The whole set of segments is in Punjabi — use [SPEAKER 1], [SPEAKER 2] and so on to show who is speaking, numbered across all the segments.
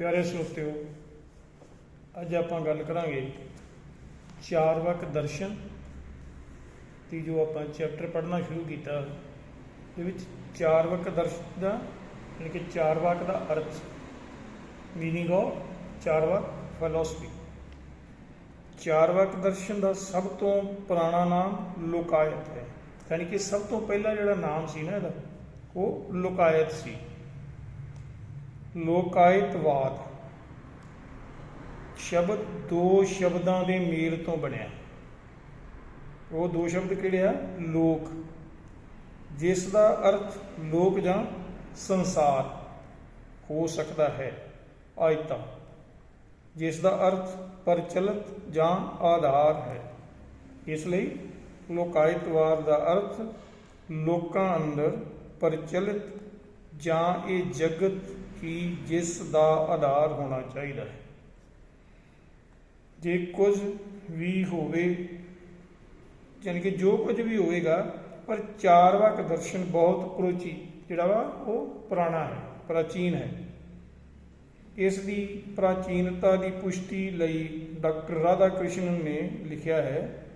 [SPEAKER 1] ਪਿਆਰੇ ਸਰੋਤਿਓ ਅੱਜ ਆਪਾਂ ਗੱਲ ਕਰਾਂਗੇ ਚਾਰ ਵਕ ਦਰਸ਼ਨ ਤੇ ਜੋ ਆਪਾਂ ਚੈਪਟਰ ਪੜ੍ਹਨਾ ਸ਼ੁਰੂ ਕੀਤਾ, ਦੇ ਵਿੱਚ ਚਾਰ ਵਕ ਦਰਸ਼ਨ ਦਾ, ਯਾਨੀ ਕਿ ਚਾਰ ਚਾਰਵਾਕ ਦਾ ਅਰਥ ਮੀਨਿੰਗ ਆਫ ਚਾਰਵਾਕ ਚਾਰ ਵਕ ਦਰਸ਼ਨ ਦਾ ਸਭ ਤੋਂ ਪੁਰਾਣਾ ਨਾਮ ਲੋਕਾਇਤ ਹੈ, ਯਾਨੀ ਕਿ ਸਭ ਤੋਂ ਪਹਿਲਾ ਜਿਹੜਾ ਨਾਮ ਸੀ ਨਾ ਇਹਦਾ, ਉਹ ਲੋਕਾਇਤ ਸੀ। ਲੋਕਾਇਤਵਾਦ। ਸ਼ਬਦ ਦੋ ਸ਼ਬਦਾਂ ਦੇ ਮੇਲ ਤੋਂ ਬਣਿਆ। ਉਹ ਦੋ ਸ਼ਬਦ ਕਿਹੜੇ ਆ? ਲੋਕ। ਜਿਸ ਦਾ ਅਰਥ ਲੋਕ ਜਾਂ ਸੰਸਾਰ ਹੋ ਸਕਦਾ ਹੈ, ਆਇਤਾ। ਜਿਸ ਦਾ ਅਰਥ ਪ੍ਰਚਲਿਤ ਜਾਂ ਆਧਾਰ ਹੈ, ਇਸ ਲਈ ਲੋਕਾਇਤਵਾਦ ਦਾ ਅਰਥ ਲੋਕਾਂ ਅੰਦਰ ਪ੍ਰਚਲਿਤ ਜਾਂ ਇਹ ਜਗਤ ਕਿ ਜਿਸ ਦਾ ਆਧਾਰ ਹੋਣਾ ਚਾਹੀਦਾ ਹੈ। ਜੇ ਕੁਝ ਵੀ ਹੋਵੇ, ਯਾਨੀ ਕਿ ਜੋ ਕੁਝ ਵੀ ਹੋਵੇਗਾ, ਪਰ ਚਾਰਵਾਕ ਦਰਸ਼ਨ ਬਹੁਤ ਪ੍ਰੋਚੀ ਜਿਹੜਾ ਵਾ ਉਹ ਪੁਰਾਣਾ ਹੈ, ਪ੍ਰਾਚੀਨ ਹੈ। ਇਸ ਦੀ ਪ੍ਰਾਚੀਨਤਾ ਦੀ ਪੁਸ਼ਟੀ ਲਈ ਡਾਕਟਰ ਰਾਧਾ ਕ੍ਰਿਸ਼ਨਨ ਨੇ ਲਿਖਿਆ ਹੈ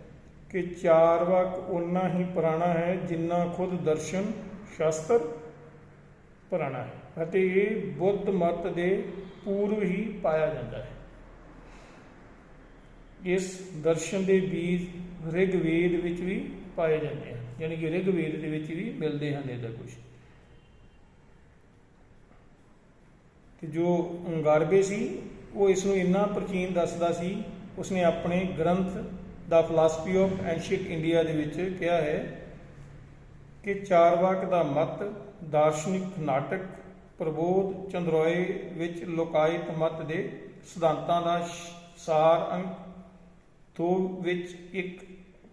[SPEAKER 1] ਕਿ ਚਾਰਵਾਕ ਉਨਾ ਹੀ ਪੁਰਾਣਾ ਹੈ ਜਿੰਨਾ ਖੁਦ ਦਰਸ਼ਨ ਸ਼ਾਸਤਰ ਪੁਰਾਣਾ ਹੈ ਅਤੇ ਇਹ ਬੁੱਧ ਮਤ ਦੇ ਪੂਰਵ ਹੀ ਪਾਇਆ ਜਾਂਦਾ ਹੈ। ਇਸ ਦਰਸ਼ਨ ਦੇ ਬੀਜ ਰਿਗਵੇਦ ਵਿੱਚ ਵੀ ਪਾਏ ਜਾਂਦੇ ਹਨ, ਯਾਨੀ ਕਿ ਰਿਗਵੇਦ ਦੇ ਵਿੱਚ ਵੀ ਮਿਲਦੇ ਹਨ ਇਹਦਾ ਕੁਝ ਤੇ ਜੋ ਅੰਗਾਰਬੇ ਸੀ, ਉਹ ਇਸ ਨੂੰ ਇੰਨਾ ਪ੍ਰਾਚੀਨ ਦੱਸਦਾ ਸੀ, ਉਸਨੇ ਆਪਣੇ ਗ੍ਰੰਥ ਦਾ ਫਿਲਾਸਫੀ ਆਫ ਐਂਸ਼ੀਅੰਟ ਇੰਡੀਆ ਦੇ ਵਿੱਚ ਕਿਹਾ ਹੈ ਕਿ ਚਾਰਵਾਕ ਦਾ ਮਤ ਦਾਰਸ਼ਨਿਕ ਨਾਟਕ ਪ੍ਰਬੋਧ ਚੰਦਰੋਏ ਵਿੱਚ ਲੋਕਾਇਤ ਮਤ ਦੇ ਸਿਧਾਂਤਾਂ ਦਾ ਸਾਰ ਅੰਕ ਦੋ ਵਿੱਚ ਇੱਕ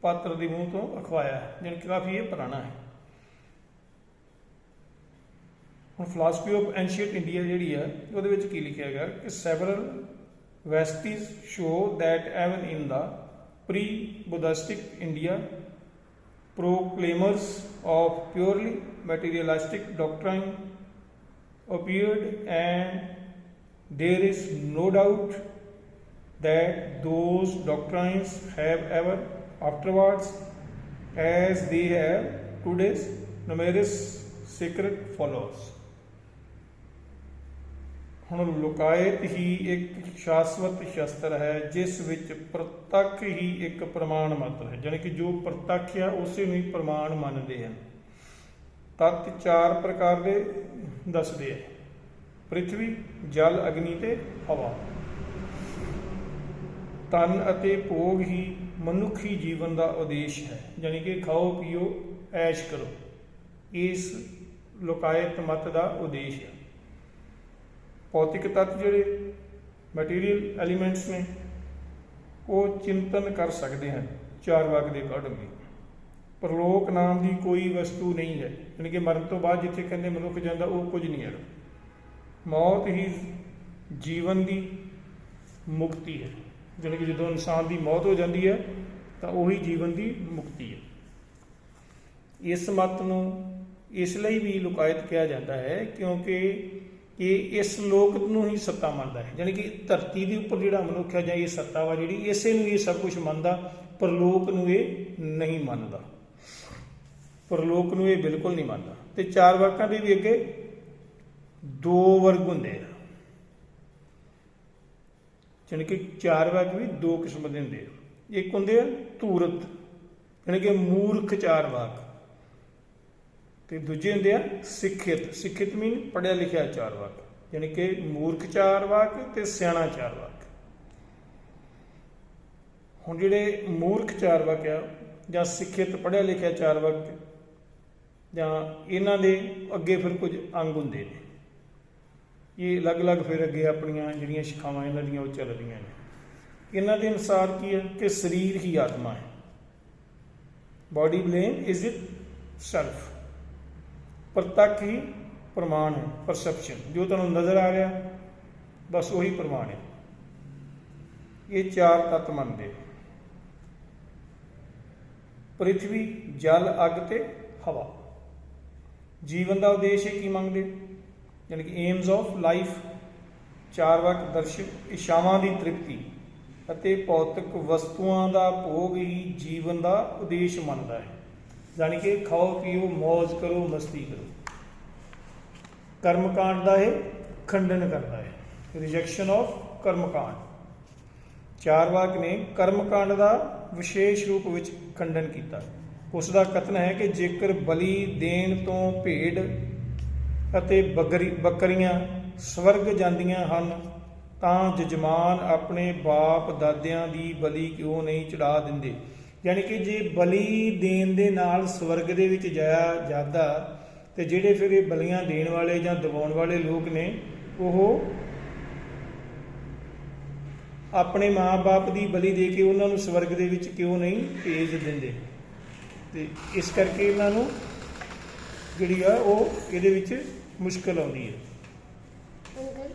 [SPEAKER 1] ਪਾਤਰ ਦੇ ਮੂੰਹ ਤੋਂ ਅਖਵਾਇਆ ਹੈ ਜਿਹਨ ਕਾਫੀ ਇਹ ਪੁਰਾਣਾ ਹੈ। ਹੁਣ ਫਿਲਾਸਫੀ ਆਫ ਐਂਸ਼ੀਅੰਟ ਇੰਡੀਆ ਜਿਹੜੀ ਹੈ ਉਹਦੇ ਵਿੱਚ ਕੀ ਲਿਖਿਆ ਗਿਆ ਕਿ several vestiges show that even in the pre Buddhistic India proclaimers of purely materialistic doctrine appeared and there is no doubt that those doctrines have ever afterwards as they have today's numerous secret followers ਹੁਣ ਲੁਕਾਇਤ ਹੀ ਇੱਕ ਸ਼ਾਸਵਤ ਸ਼ਸਤਰ ਹੈ, ਜਿਸ ਵਿੱਚ ਪ੍ਰਤੱਖ ਹੀ ਇੱਕ ਪ੍ਰਮਾਣ ਮਾਤਰ ਹੈ। ਯਾਨੀ ਕਿ ਜੋ ਪ੍ਰਤੱਖ ਆ, ਉਸੇ ਨੂੰ ਹੀ ਪ੍ਰਮਾਣ ਮੰਨਦੇ ਹਨ। ਤਤ ਚਾਰ ਪ੍ਰਕਾਰ ਦੇ ਦੱਸਦੇ ਆ। ਪ੍ਰithvi ਜਲ, ਅਗਨੀ ਤੇ ਹਵਾ। ਤਨ ਅਤੇ ਭੋਗ ਹੀ ਮਨੁੱਖੀ ਜੀਵਨ ਦਾ ਉਦੇਸ਼ ਹੈ। ਯਾਨੀ ਕਿ ਖਾਓ, ਪੀਓ, ਐਸ਼ ਕਰੋ। ਇਸ ਲੋਕਾਇਤ ਮਤ ਦਾ ਉਦੇਸ਼ ਹੈ। ਭੌਤਿਕ ਤੱਤ ਜਿਹੜੇ ਮਟੀਰੀਅਲ ਐਲੀਮੈਂਟਸ ਨੇ, ਉਹ ਚਿੰਤਨ ਕਰ ਸਕਦੇ ਹਨ ਚਾਰ ਵਾਕ ਦੇ ਅਕੋਰਡਿੰਗਲੀ ਪਰਲੋਕ ਨਾਮ ਦੀ ਕੋਈ ਵਸਤੂ ਨਹੀਂ ਹੈ। ਯਾਨੀ ਕਿ ਮਰਨ ਤੋਂ ਬਾਅਦ ਜਿੱਥੇ ਕਹਿੰਦੇ ਮਨੁੱਖ ਜਾਂਦਾ, ਉਹ ਕੁਝ ਨਹੀਂ ਹੈ ਮੌਤ ਹੀ ਜੀਵਨ ਦੀ ਮੁਕਤੀ ਹੈ। ਯਾਨੀ ਕਿ ਜਦੋਂ ਇਨਸਾਨ ਦੀ ਮੌਤ ਹੋ ਜਾਂਦੀ ਹੈ, ਤਾਂ ਉਹੀ ਜੀਵਨ ਦੀ ਮੁਕਤੀ ਹੈ। ਇਸ ਮਤ ਨੂੰ ਇਸ ਲਈ ਵੀ ਲੁਕਾਇਤ ਕਿਹਾ ਜਾਂਦਾ ਹੈ, ਕਿਉਂਕਿ ਇਹ ਇਸ ਲੋਕ ਨੂੰ ਹੀ ਸੱਤਾ ਮੰਨਦਾ ਹੈ। ਯਾਨੀ ਕਿ ਧਰਤੀ ਦੇ ਉੱਪਰ ਜਿਹੜਾ ਮਨੁੱਖ ਹੈ ਜਾਂ ਇਹ ਸੱਤਾ ਵਾ ਜਿਹੜੀ, ਇਸੇ ਨੂੰ ਇਹ ਸਭ ਕੁਝ ਮੰਨਦਾ ਪਰ ਲੋਕ ਨੂੰ ਇਹ ਨਹੀਂ ਮੰਨਦਾ। ਪਰ ਲੋਕ ਨੂੰ ਇਹ ਬਿਲਕੁਲ ਨਹੀਂ ਮੰਨਦਾ। ਤੇ ਚਾਰ ਵਾਕਾਂ ਦੇ ਵੀ ਅੱਗੇ ਦੋ ਵਰਗ ਹੁੰਦੇ ਆ। ਯਾਨੀ ਕਿ ਚਾਰ ਵਾਕ ਵੀ ਦੋ ਕਿਸਮ ਦੇ ਹੁੰਦੇ ਆ। ਇੱਕ ਹੁੰਦੇ ਆ ਧੂਰਤ ਯਾਨੀ ਕਿ ਮੂਰਖ ਚਾਰ ਵਾਕ। ਤੇ ਦੂਜੇ ਹੁੰਦੇ ਆ ਸਿੱਖਿਤ ਸਿੱਖਿਤ ਮੀਨ ਪੜਿਆ ਲਿਖਿਆ ਚਾਰ ਵਾਕ ਯਾਨੀ ਕਿ ਮੂਰਖ ਚਾਰ ਵਾਕ ਤੇ ਸਿਆਣਾ ਚਾਰ ਵਾਕ। ਹੁਣ ਜਿਹੜੇ ਮੂਰਖ ਚਾਰ ਵਾਕ ਆ, ਜਾਂ ਸਿੱਖਿਤ ਪੜਿਆ ਲਿਖਿਆ ਚਾਰ ਵਾਕ, ਜਾਂ ਇਹਨਾਂ ਦੇ ਅੱਗੇ ਫਿਰ ਕੁਝ ਅੰਗ ਹੁੰਦੇ ਨੇ। ਇਹ ਅਲੱਗ-ਅਲੱਗ ਫਿਰ ਅੱਗੇ ਆਪਣੀਆਂ ਜਿਹੜੀਆਂ ਸ਼ਿਖਾਵਾਂ ਇਹਨਾਂ ਦੀਆਂ ਉਹ ਚੱਲਦੀਆਂ ਨੇ। ਇਹਨਾਂ ਦੇ ਅਨੁਸਾਰ ਕੀ ਹੈ ਕਿ ਸਰੀਰ ਹੀ ਆਤਮਾ ਹੈ। Body blame is itself ਪ੍ਰਤੱਖ ਹੀ ਪ੍ਰਮਾਣ ਹੈ ਪਰਸੈਪਸ਼ਨ ਜੋ ਤੁਹਾਨੂੰ ਨਜ਼ਰ ਆ ਰਿਹਾ, ਬਸ ਉਹੀ ਪ੍ਰਮਾਣ ਹੈ। ਇਹ ਚਾਰ ਤੱਤ ਮੰਨਦੇ ਪ੍ਰithvi ਜਲ, ਅਗ ਤੇ ਹਵਾ। ਜੀਵਨ ਦਾ ਉਦੇਸ਼ ਇਹ ਕੀ ਮੰਗਦੇ? ਯਾਨੀ ਕਿ ਏਮਸ ਆਫ ਲਾਈਫ ਚਾਰ ਵਾਕ ਦਰਸ਼ਕ ਇਸ਼ਾਵਾਂ ਦੀ ਤ੍ਰਿਪਤੀ ਅਤੇ ਭੌਤਿਕ ਵਸਤੂਆਂ ਦਾ ਭੋਗ ਹੀ ਜੀਵਨ ਦਾ ਉਦੇਸ਼ ਮੰਨਦਾ ਹੈ। ਯਾਨੀ ਕਿ ਖਾਓ, ਪੀਓ ਮौज ਕਰੋ, ਮਸਤੀ ਕਰੋ। ਕਰਮਕਾਂਡ ਦਾ ਇਹ ਖੰਡਨ ਕਰਦਾ ਹੈ। ਰਿਜੈਕਸ਼ਨ ਆਫ ਕਰਮਕਾਂਡ। ਚਾਰ ਵਾਕ ਨੇ ਕਰਮਕਾਂਡ ਦਾ ਵਿਸ਼ੇਸ਼ ਰੂਪ ਵਿੱਚ ਖੰਡਨ ਕੀਤਾ। ਉਸ ਦਾ ਕਥਨ ਹੈ ਕਿ ਜੇਕਰ ਬਲੀ ਦੇਣ ਤੋਂ ਭੇਡ ਅਤੇ ਬੱਕਰੀ ਬੱਕਰੀਆਂ ਸਵਰਗ ਜਾਂਦੀਆਂ ਹਨ, ਤਾਂ ਜਜਮਾਨ ਆਪਣੇ ਬਾਪ ਦਾਦਿਆਂ ਦੀ ਬਲੀ ਕਿਉਂ ਨਹੀਂ ਚੜਾ ਦਿੰਦੇ? ਯਾਨੀ ਕਿ ਜੇ ਬਲੀ ਦੇਣ ਦੇ ਨਾਲ ਸਵਰਗ ਦੇ ਵਿੱਚ ਜਾਇਆ ਜਾਂਦਾ, ਤੇ ਜਿਹੜੇ ਫਿਰ ਇਹ ਬਲੀਆਂ ਦੇਣ ਵਾਲੇ ਜਾਂ ਦਿਵਾਉਣ ਵਾਲੇ ਲੋਕ ਨੇ, ਉਹ ਆਪਣੇ ਮਾਂ-ਬਾਪ ਦੀ ਬਲੀ ਦੇ ਕੇ ਉਹਨਾਂ ਨੂੰ ਸਵਰਗ ਦੇ ਵਿੱਚ ਕਿਉਂ ਨਹੀਂ ਭੇਜ ਦਿੰਦੇ ਤੇ ਇਸ ਕਰਕੇ ਇਹਨਾਂ ਨੂੰ ਜਿਹੜੀ ਆ, ਉਹ ਇਹਦੇ ਵਿੱਚ ਮੁਸ਼ਕਲ ਆਉਂਦੀ ਹੈ
[SPEAKER 2] ਅੰਕਲ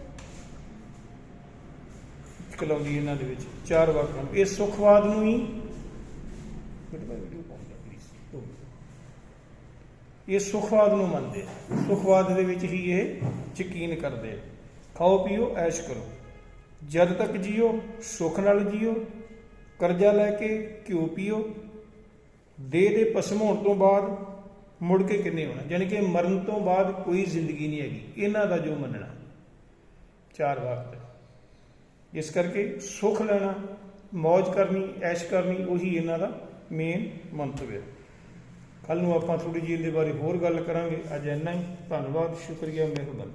[SPEAKER 1] ਮੁਸ਼ਕਲ ਆਉਂਦੀ ਇਹਨਾਂ ਦੇ ਵਿੱਚ, ਚਾਰ ਵਾਕਾਂ ਨੂੰ। ਇਹ ਸੁਖਵਾਦ ਨੂੰ ਹੀ ਬੇਟਾ ਮੈਂ ਵੀਡੀਓ ਪਾਉਂਦਾ ਪਲੀਜ਼ ਇਹ ਸੁਖਵਾਦ ਨੂੰ ਮੰਨਦੇ ਸੁਖਵਾਦ ਦੇ ਵਿੱਚ ਹੀ ਇਹ ਯਕੀਨ ਕਰਦੇ ਖਾਓ, ਪੀਓ, ਐਸ਼ ਕਰੋ। ਜਦ ਤੱਕ ਜੀਓ, ਸੁਖ ਨਾਲ ਜੀਓ, ਕਰਜ਼ਾ ਲੈ ਕੇ ਘਿਓ ਪੀਓ, ਦੇਹ ਦੇ ਭਸਮ ਹੋਣ ਤੋਂ ਬਾਅਦ ਮੁੜ ਕੇ ਕਿੰਨੇ ਹੋਣਾ? ਯਾਨੀ ਕਿ ਮਰਨ ਤੋਂ ਬਾਅਦ ਕੋਈ ਜ਼ਿੰਦਗੀ ਨਹੀਂ ਹੈਗੀ। ਇਹਨਾਂ ਦਾ ਜੋ ਮੰਨਣਾ। ਚਾਰ ਵਕਤ ਇਸ ਕਰਕੇ ਸੁਖ ਲੈਣਾ ਮौज ਕਰਨੀ, ਐਸ਼ ਕਰਨੀ, ਉਹੀ ਇਹਨਾਂ ਦਾ ਮੇਨ ਮੰਤਵ ਹੈ। ਕੱਲ ਨੂੰ ਆਪਾਂ ਥੋੜੀ ਜਿਹੀ ਇਹਦੇ ਬਾਰੇ ਹੋਰ ਗੱਲ ਕਰਾਂਗੇ। ਅੱਜ ਇੰਨਾ ਹੀ। ਧੰਨਵਾਦ। ਸ਼ੁਕਰੀਆ। ਮਿਹਰਬਾਨੀ।